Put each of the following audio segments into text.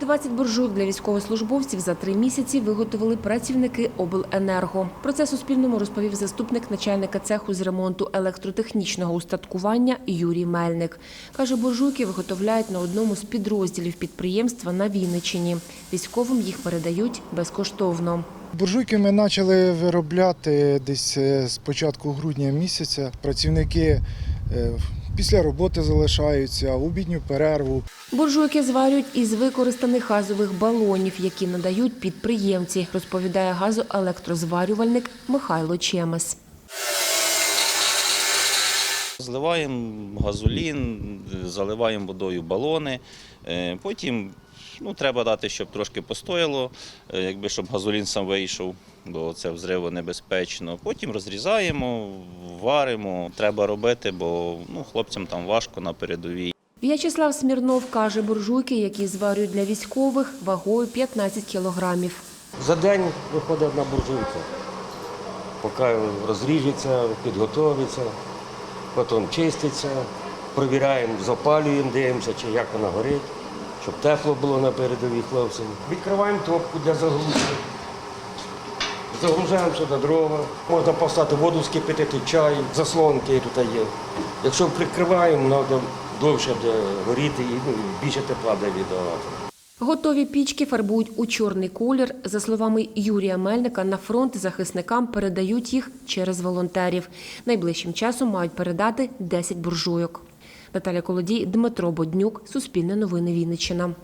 20 буржуйок для військовослужбовців за три місяці виготовили працівники обленерго. Про це Суспільному розповів заступник начальника цеху з ремонту електротехнічного устаткування Юрій Мельник. Каже, буржуйки виготовляють на одному з підрозділів підприємства на Вінниччині. Військовим їх передають безкоштовно. Буржуйки ми почали виробляти десь е, з початку грудня місяця. Працівники е, після роботи залишаються, в обідню перерву. Буржуйки зварюють із використаних газових балонів, які надають підприємці, розповідає газоелектрозварювальник Михайло Чемес. Зливаємо газолін, заливаємо водою балони. Е, Потім ну, треба дати, щоб трошки постояло, е, якби щоб газолін сам вийшов, бо це взриво небезпечно. Потім розрізаємо, варимо. Треба робити, бо ну, хлопцям там важко на передовій. В'ячеслав Смірнов каже, буржуйки, які зварюють для військових, вагою 15 кілограмів. За день виходить одна буржуйка. Поки розріжеться, підготовиться, потім чиститься, провіряємо, запалюємо, дивимося, чи як вона горить, щоб тепло було на передовій хлопцям. Відкриваємо топку для загрузки. Загружаємо сюди дрова, можна поставити воду скипятити, чай, заслонки тут є. Якщо прикриваємо, треба довше горіти і ну, більше тепла буде віддавати. Готові пічки фарбують у чорний колір. За словами Юрія Мельника, на фронт захисникам передають їх через волонтерів. Найближчим часом мають передати 10 буржуйок. Наталя Колодій, Дмитро Боднюк, Суспільне новини Вінниччина.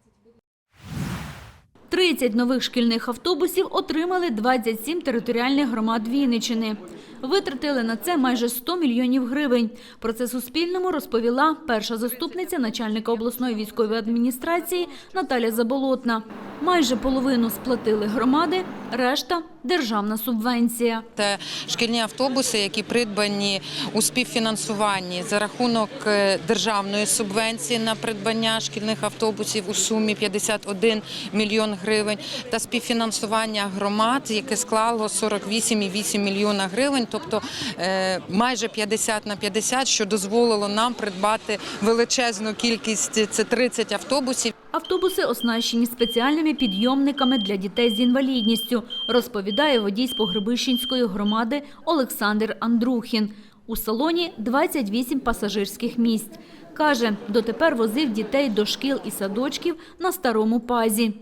30 нових шкільних автобусів отримали 27 територіальних громад Вінничини. Витратили на це майже 100 мільйонів гривень. Про це Суспільному розповіла перша заступниця начальника обласної військової адміністрації Наталя Заболотна. Майже половину сплатили громади, решта – державна субвенція. Це шкільні автобуси, які придбані у співфінансуванні за рахунок е, державної субвенції на придбання шкільних автобусів у сумі 51 мільйон гривень та співфінансування громад, яке склало 48,8 мільйона гривень, тобто е, майже 50 на 50, що дозволило нам придбати величезну кількість, це 30 автобусів. Автобуси оснащені спеціальними підйомниками для дітей з інвалідністю, розповідає водій з Погребищенської громади Олександр Андрухін. У салоні 28 пасажирських місць. Каже, дотепер возив дітей до шкіл і садочків на старому пазі.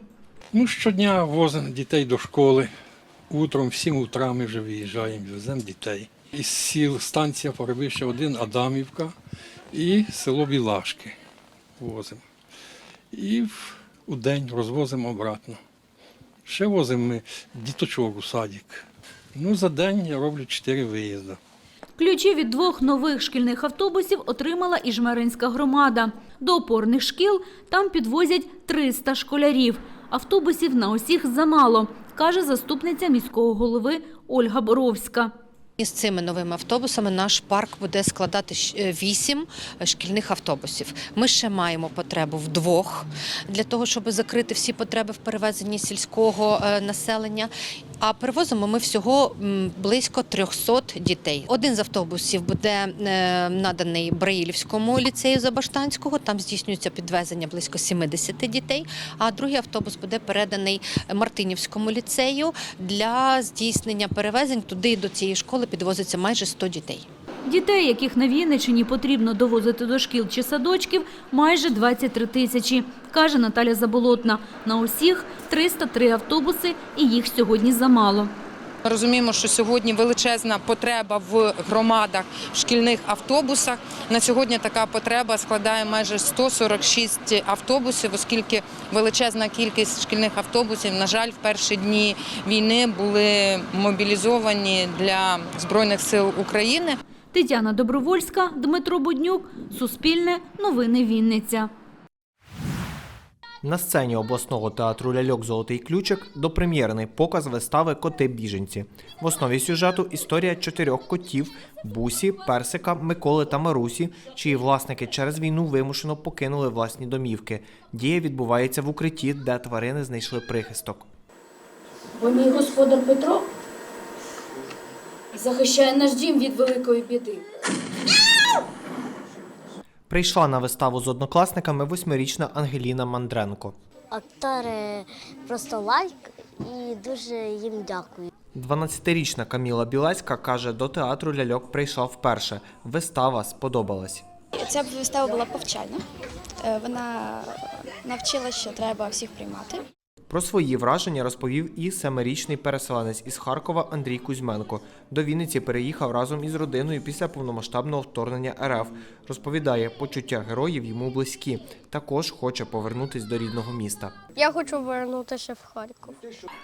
Ну, щодня возимо дітей до школи. Утром, в 7 утра ми вже виїжджаємо, веземо дітей. Із сіл станція Погребище 1, Адамівка і село Білашки возимо. І в- день розвозимо обратно. Ще возимо ми діточок у садик. Ну, за день я роблю чотири виїзди. Ключі від двох нових шкільних автобусів отримала і Жмеринська громада. До опорних шкіл там підвозять 300 школярів. Автобусів на усіх замало, каже заступниця міського голови Ольга Боровська. І з цими новими автобусами наш парк буде складати е, вісім шкільних автобусів. Ми ще маємо потребу в двох для того, щоб закрити всі потреби в перевезенні сільського е, населення. А перевозимо ми всього близько 300 дітей. Один з автобусів буде е, наданий Браїлівському ліцею Забаштанського. Там здійснюється підвезення близько 70 дітей. А другий автобус буде переданий Мартинівському ліцею для здійснення перевезень. Туди до цієї школи підвозиться майже 100 дітей. Дітей, яких на Вінниччині потрібно довозити до шкіл чи садочків, майже 23 тисячі, каже Наталя Заболотна. На усіх 303 автобуси, і їх сьогодні замало. Ми розуміємо, що сьогодні величезна потреба в громадах в шкільних автобусах. На сьогодні така потреба складає майже 146 автобусів, оскільки величезна кількість шкільних автобусів, на жаль, в перші дні війни були мобілізовані для Збройних сил України. Тетяна Добровольська, Дмитро Буднюк, Суспільне, Новини Вінниця. На сцені обласного театру Ляльок Золотий ключик допрем'єрний показ вистави Коти біженці. В основі сюжету історія чотирьох котів Бусі, Персика, Миколи та Марусі, чиї власники через війну вимушено покинули власні домівки. Дія відбувається в укритті, де тварини знайшли прихисток. Бо мій господар Петро захищає наш дім від великої біди. Прийшла на виставу з однокласниками восьмирічна Ангеліна Мандренко. Актори просто лайк і дуже їм дякую. 12-річна Каміла Білецька каже, до театру ляльок прийшла вперше. Вистава сподобалась. Ця вистава була повчальна. Е, Вона навчила, що треба всіх приймати. Про свої враження розповів і семирічний переселенець із Харкова Андрій Кузьменко. До Вінниці переїхав разом із родиною після повномасштабного вторгнення РФ. Розповідає, почуття героїв йому близькі. Також хоче повернутись до рідного міста. Я хочу повернутися в Харків.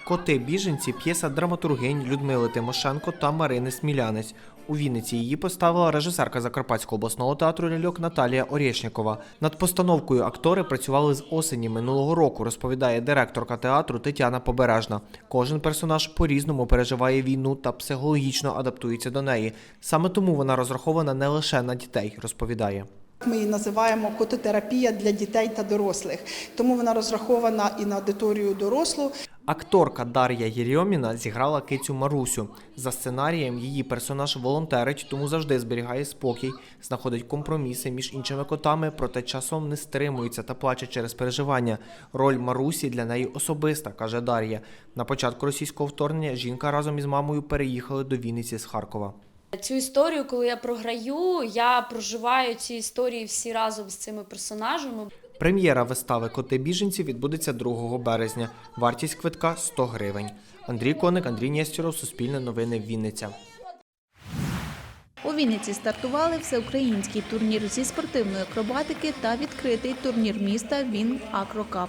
Коти біженці п'єса драматургинь Людмили Тимошенко та Марини Смілянець. У Вінниці її поставила режисерка Закарпатського обласного театру ляльок Наталія Орєшнікова. Над постановкою актори працювали з осені минулого року, розповідає директорка театру Тетяна Побережна. Кожен персонаж по-різному переживає війну та психологічно адаптується до неї. Саме тому вона розрахована не лише на дітей, розповідає. Ми її називаємо кототерапія для дітей та дорослих, тому вона розрахована і на аудиторію дорослу. Акторка Дар'я Єрьоміна зіграла кицю Марусю. За сценарієм її персонаж волонтерить, тому завжди зберігає спокій, знаходить компроміси між іншими котами, проте часом не стримується та плаче через переживання. Роль Марусі для неї особиста, каже Дар'я. На початку російського вторгнення жінка разом із мамою переїхали до Вінниці з Харкова. Цю історію, коли я програю, я проживаю ці історії всі разом з цими персонажами. Прем'єра вистави Коти біженці відбудеться 2 березня. Вартість квитка 100 гривень. Андрій Коник, Андрій Нєстєров, Суспільне новини, Вінниця. У Вінниці стартували всеукраїнський турнір зі спортивної акробатики та відкритий турнір міста Він Акрокап.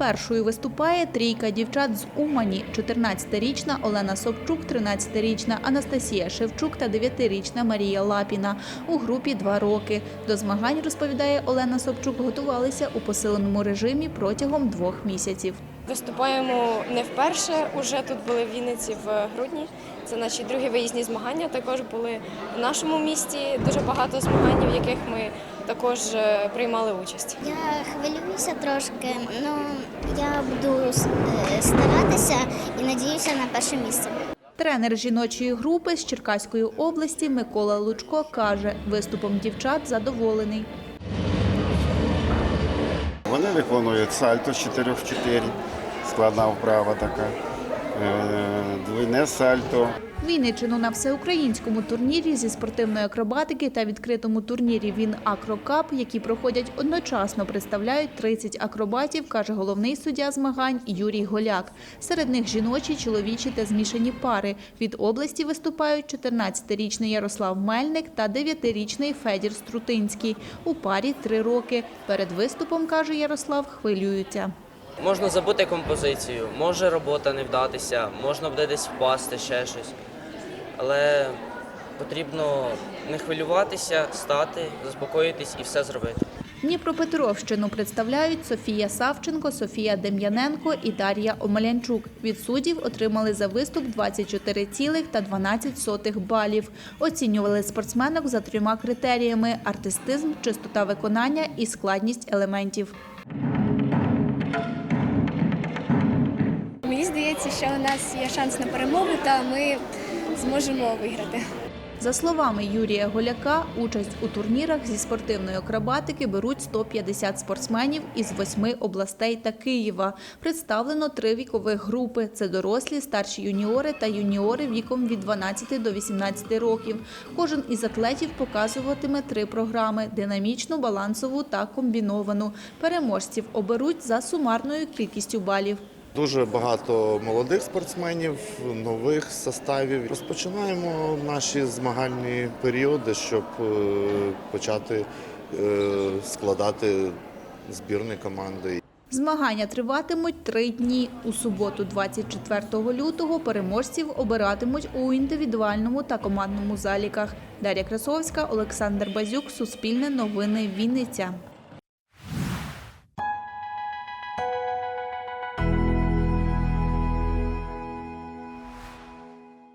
Першою виступає трійка дівчат з Умані: 14-річна Олена Собчук, 13-річна Анастасія Шевчук та 9-річна Марія Лапіна у групі два роки. До змагань розповідає Олена Собчук, готувалися у посиленому режимі протягом двох місяців. Виступаємо не вперше. Уже тут були в Вінниці в грудні. Це наші другі виїзні змагання. Також були в нашому місті дуже багато змагань, в яких ми також е, приймали участь. Я хвилююся трошки, але я буду е, старатися і надіюся на перше місце. Тренер жіночої групи з Черкаської області Микола Лучко каже, виступом дівчат задоволений. Вони виконують сальто з 4 в 4, складна вправа така, е, двойне сальто. Вінниччину на всеукраїнському турнірі зі спортивної акробатики та відкритому турнірі Він Акрокап, які проходять одночасно, представляють 30 акробатів, каже головний суддя змагань Юрій Голяк. Серед них жіночі, чоловічі та змішані пари. Від області виступають 14-річний Ярослав Мельник та 9-річний Федір Струтинський. У парі три роки. Перед виступом, каже Ярослав, хвилюються. Можна забути композицію, може робота не вдатися, можна буде десь впасти, ще щось. Але потрібно не хвилюватися, стати, заспокоїтись і все зробити. Дніпропетровщину представляють Софія Савченко, Софія Дем'яненко і Дар'я Омелянчук. Від суддів отримали за виступ 24,12 балів. Оцінювали спортсменок за трьома критеріями – артистизм, чистота виконання і складність елементів. Здається, що у нас є шанс на перемогу, та ми зможемо виграти. За словами Юрія Голяка, участь у турнірах зі спортивної акробатики беруть 150 спортсменів із восьми областей та Києва. Представлено три вікових групи – це дорослі, старші юніори та юніори віком від 12 до 18 років. Кожен із атлетів показуватиме три програми – динамічну, балансову та комбіновану. Переможців оберуть за сумарною кількістю балів. Дуже багато молодих спортсменів, нових составів. Розпочинаємо наші змагальні періоди, щоб е, почати е, складати збірні команди. Змагання триватимуть три дні. У суботу, 24 лютого, переможців обиратимуть у індивідуальному та командному заліках. Дар'я Красовська, Олександр Базюк, Суспільне новини, Вінниця.